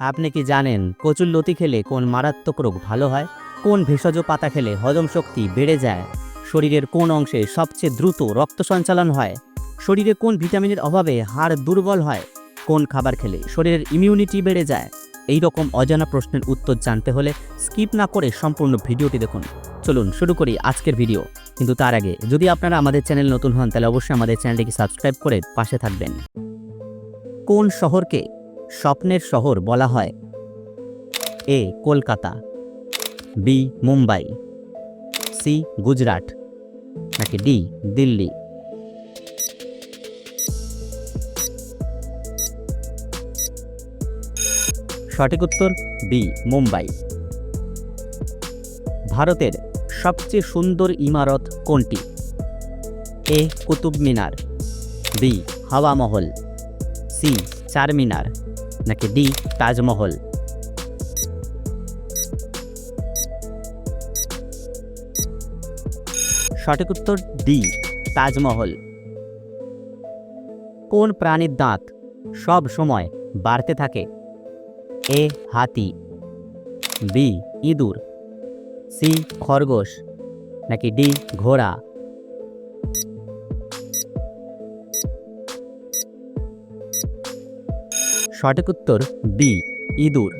আপনি কি জানেন কচুর লতি খেলে কোন মারাত্মক রোগ ভালো হয়? কোন ভেষজ পাতা খেলে হজম শক্তি বেড়ে যায়? শরীরের কোন অংশে সবচেয়ে দ্রুত রক্ত সঞ্চালন হয়? শরীরে কোন ভিটামিনের অভাবে হাড় দুর্বল হয়? কোন খাবার খেলে শরীরের ইমিউনিটি বেড়ে যায়? এই রকম অজানা প্রশ্নের উত্তর জানতে হলে স্কিপ না করে সম্পূর্ণ ভিডিওটি দেখুন। চলুন শুরু করি আজকের ভিডিও কিন্তু তার আগে, যদি আপনারা আমাদের চ্যানেল নতুন হন, তাহলে অবশ্যই আমাদের চ্যানেলটিকে সাবস্ক্রাইব করে পাশে থাকবেন। কোন শহরকে স্বপ্নের শহর বলা হয়। A, Kolkata. B, Mumbai. C, Gujarat. নাকি ডি, দিল্লি। সঠিক উত্তর, বি, মুম্বাই। ভারতের সবচেয়ে সুন্দর ইমারত কোনটি? এ কুতুব মিনার বি হাওয়া মহল সি, চারমিনার। নাকি ডি তাজমহল। সঠিক উত্তর ডি তাজমহল। কোন প্রাণীর দাঁত সব সময় বাড়তে থাকে? এ, হাতি। বি, ইঁদুর। সি, খরগোশ। নাকি ডি, ঘোড়া। সঠিক উত্তর বি, ইঁদুর।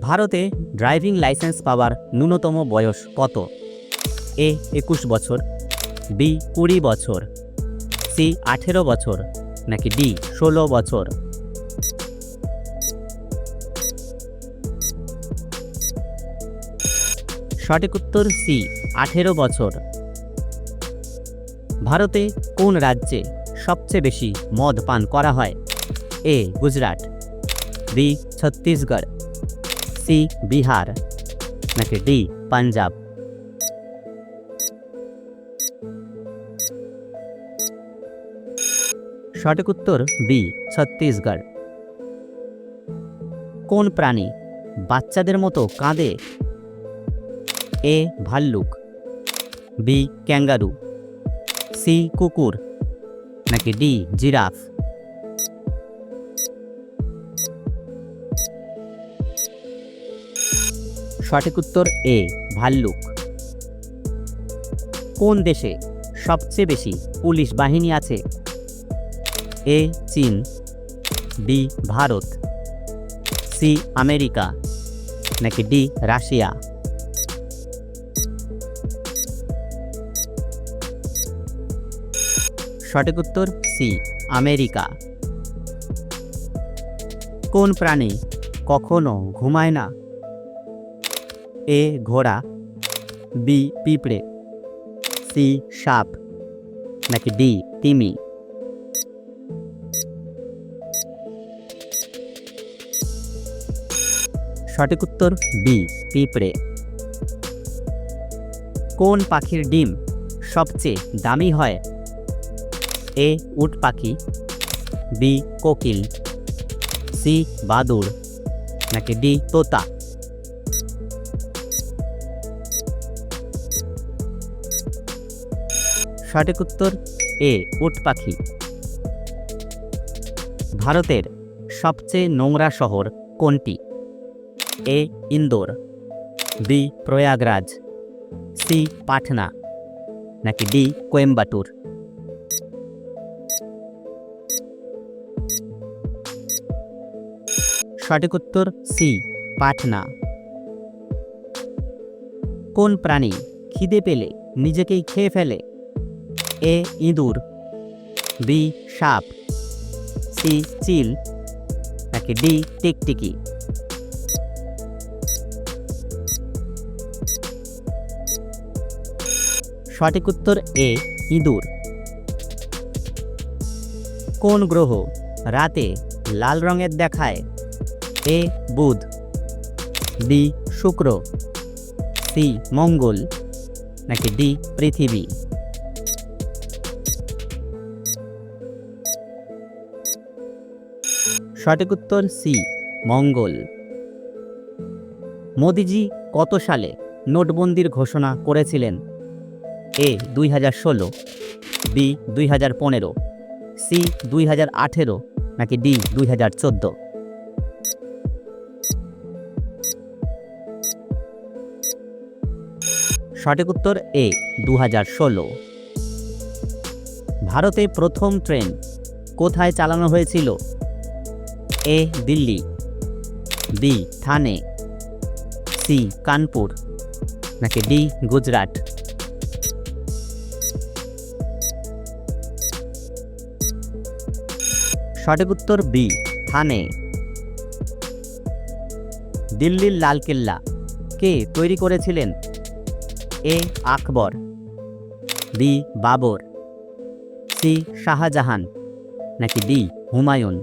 ভারতে ড্রাইভিং লাইসেন্স পাওয়ার ন্যূনতম বয়স কত? এ, একুশ বছর। বি, কুড়ি বছর। সি, আঠেরো বছর। নাকি ডি, ষোলো বছর। সঠিক উত্তর সি, আঠেরো বছর। ভারতে কোন রাজ্যে সবচেয়ে বেশি মদ পান করা হয়। A, Gujarat. B, Chhattisgarh. C, Bihar. নাকি ডি, পাঞ্জাব। সঠিক উত্তর বি, ছত্তিশগড়। কোন প্রাণী বাচ্চাদের মতো কাঁদে? এ, ভাল্লুক। B, kangaroo. সি, কুকুর। নাকি ডি, জিরাফ। সঠিক উত্তর এ, ভাল্লুক। কোন দেশে সবচেয়ে বেশি পুলিশ বাহিনী আছে? এ, চীন। বি, ভারত। C, America. নাকি ডি, রাশিয়া। সঠিক উত্তর সি আমেরিকা। কোন প্রাণী কখনো ঘুমায় না? এ ঘোড়া। বি পিঁপড়ে। সি সাপ। নাকি ডি তিমি। সঠিক উত্তর বি পিঁপড়ে। কোন পাখির ডিম সবচেয়ে দামি হয়? এ উট পাখি, বি কোকিল, সি বাদুড়, নাকি ডি তোতা? সঠিক উত্তর, এ উট পাখি। ভারতের সবচেয়ে নোংরা শহর কোনটি? A Indore, B Prayagraj, C Patna, নাকি ডি কোয়েম্বাটুর? সঠিক উত্তর সি, পাটনা। কোন প্রাণী খিদে পেলে নিজেকেই খেয়ে ফেলে? এ, ইঁদুর। বি, সাপ। সি, চিল। নাকি ডি, টিকটিকি। সঠিক উত্তর এ, ইঁদুর। কোন গ্রহ রাতে লাল রঙের দেখায়? এ বুধ, বি শুক্র, সি মঙ্গল, নাকি ডি পৃথিবী? সঠিক উত্তর সি, মঙ্গল। মোদিজি কত সালে নোটবন্দির ঘোষণা করেছিলেন? এ দুই হাজার ষোলো, বি দুই হাজার পনেরো, সি দুই হাজার আঠেরো, নাকি ডি দুই হাজার চোদ্দ? সঠিক উত্তর এ দু হাজার ষোলো। ভারতে প্রথম ট্রেন কোথায় চালানো হয়েছিল? A, Delhi, B, Thane, C, Kanpur, নাকি ডি, গুজরাট? সঠিক উত্তর বি, থানে। দিল্লির লালকেল্লা, কে তৈরি করেছিলেন? A Akbar, B Babur, C Shah Jahan, নাকি ডি হুমায়ুন।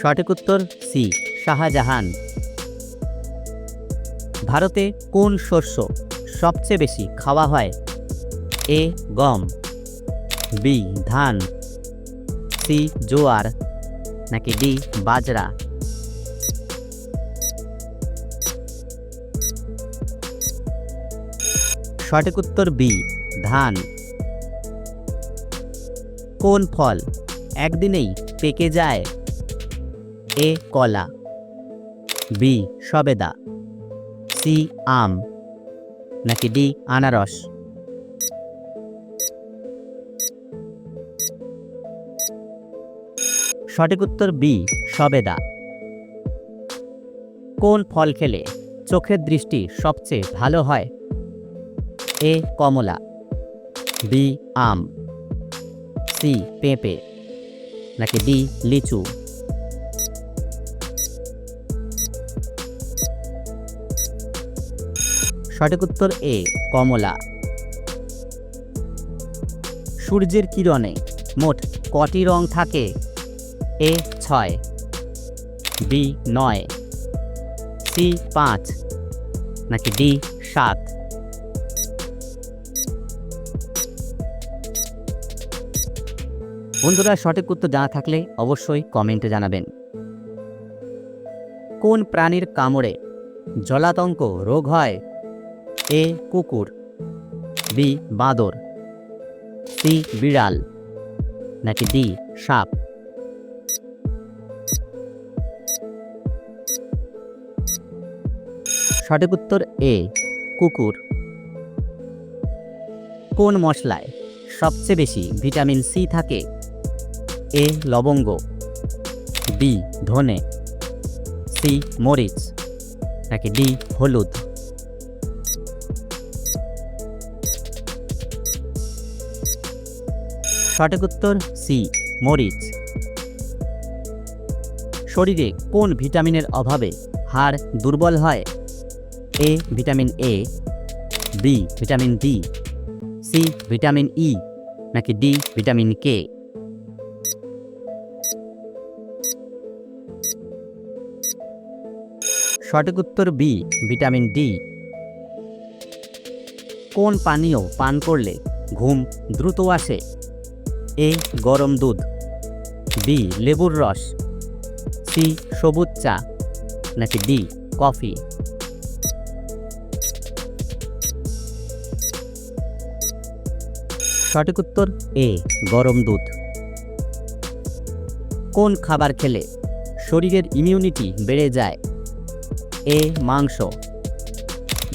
সঠিক উত্তর সি শাহজাহান। ভারতে কোন শস্য সবচেয়ে বেশি খাওয়া হয়? এ গম, বি ধান, সি জোয়ার, নাকি ডি বাজরা? সঠিক উত্তর বি, ধান। কোন ফল একদিনেই পেকে যায়? এ, কলা। বি, সবেদা। সি, আম। নাকি ডি, আনারস। সঠিক উত্তর বি, সবেদা। কোন ফল খেলে চোখের দৃষ্টি সবচেয়ে ভালো হয়? এ কমলা, বি আম, সি পেঁপে, নাকি ডি লিচু। সঠিক উত্তর এ, কমলা। সূর্যের কিরণে মোট কটি রং থাকে? এ ছয়, বি নয়, সি পাঁচ, নাকি ডি সাত। বন্ধুরা, সঠিক উত্তর জানা থাকলে অবশ্যই কমেন্টে জানাবেন। কোন প্রাণীর কামড়ে জলাতঙ্ক রোগ হয়? এ, কুকুর, বি, বাঁদর, সি, বিড়াল, নাকি ডি, সাপ? সঠিক উত্তর এ, কুকুর। কোন মশলায় সবচেয়ে বেশি ভিটামিন সি থাকে? এ, লবঙ্গ। বি, ধনে। সি, মরিচ। নাকি ডি, হলুদ। সঠিক উত্তর সি, মরিচ। শরীরে কোন ভিটামিনের অভাবে হাড় দুর্বল হয়? A, vitamin A. B, vitamin D. C, vitamin E. নাকি ডি, ভিটামিন কে? সঠিক উত্তর বি, ভিটামিন ডি। কোন পানীয় পান করলে ঘুম দ্রুত আসে? এ, গরম দুধ। বি, লেবুর রস। সি, সবুজ চা। নাকি ডি, কফি। সঠিক উত্তর এ, গরম দুধ। কোন খাবার খেলে শরীরের ইমিউনিটি বেড়ে যায়? এ মাংস,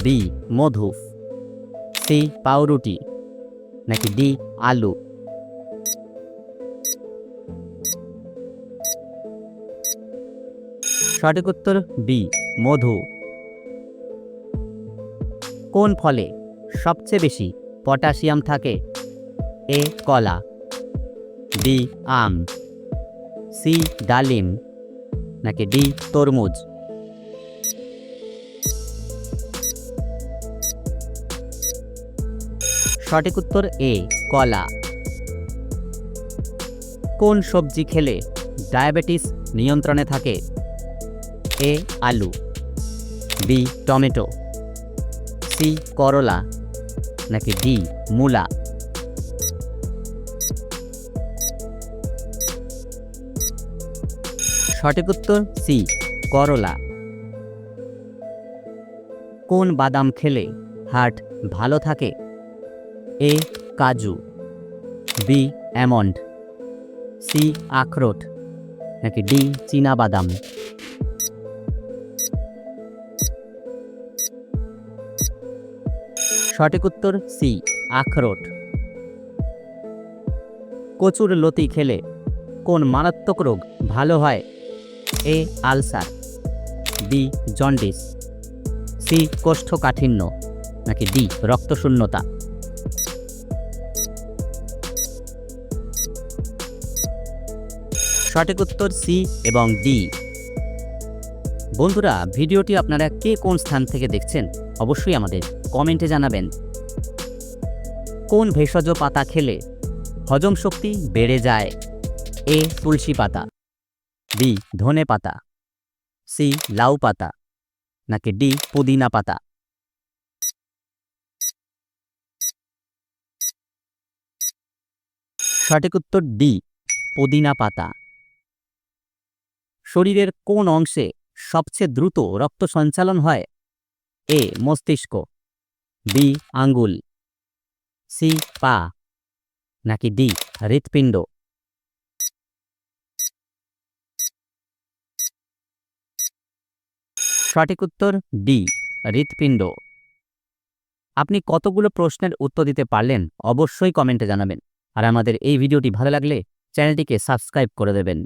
বি মধু, সি পাউরুটি, নাকি ডি আলু? সঠিক উত্তর বি, মধু। কোন ফলে সবচেয়ে বেশি পটাশিয়াম থাকে? এ কলা, বি আম, সি ডালিম, নাকি ডি তরমুজ? সঠিক উত্তর এ, কলা। কোন সবজি খেলে ডায়াবেটিস নিয়ন্ত্রণে থাকে? এ, আলু। B, tomato. সি, করলা। নাকি ডি, মূলা। সঠিক উত্তর সি, করলা। কোন বাদাম খেলে হার্ট ভালো থাকে? এ কাজু বি অ্যামন্ড সি আখরোট নাকি ডি বাদাম সঠিক উত্তর সি আখরোট কচুর লতি খেলে কোন মারাত্মক রোগ ভালো হয়? A ulcer B jaundice C কোষ্ঠকাঠিন্য নাকি ডি রক্তশূন্যতা সঠিক উত্তর সি এবং ডি। বন্ধুরা, ভিডিওটি আপনারা কে কোন স্থান থেকে দেখছেন অবশ্যই আমাদের কমেন্টে জানাবেন। কোন ভেষজ পাতা খেলে হজম শক্তি বেড়ে যায়? এ, তুলসী পাতা বি ধনে পাতা সি লাউ পাতা, নাকি ডি পুদিনা পাতা? সঠিক উত্তর ডি, পুদিনা পাতা। শরীরের কোন অংশে সবচেয়ে দ্রুত রক্ত সঞ্চালন হয়? এ, মস্তিষ্ক। বি, আঙ্গুল। সি, পা। নাকি ডি, হৃৎপিণ্ড। সঠিক উত্তর ডি, হৃৎপিণ্ড। আপনি কতগুলো প্রশ্নের উত্তর দিতে পারলেন অবশ্যই কমেন্টে জানাবেন। আর আমাদের এই ভিডিওটি ভালো লাগলে চ্যানেলটিকে সাবস্ক্রাইব করে দেবেন।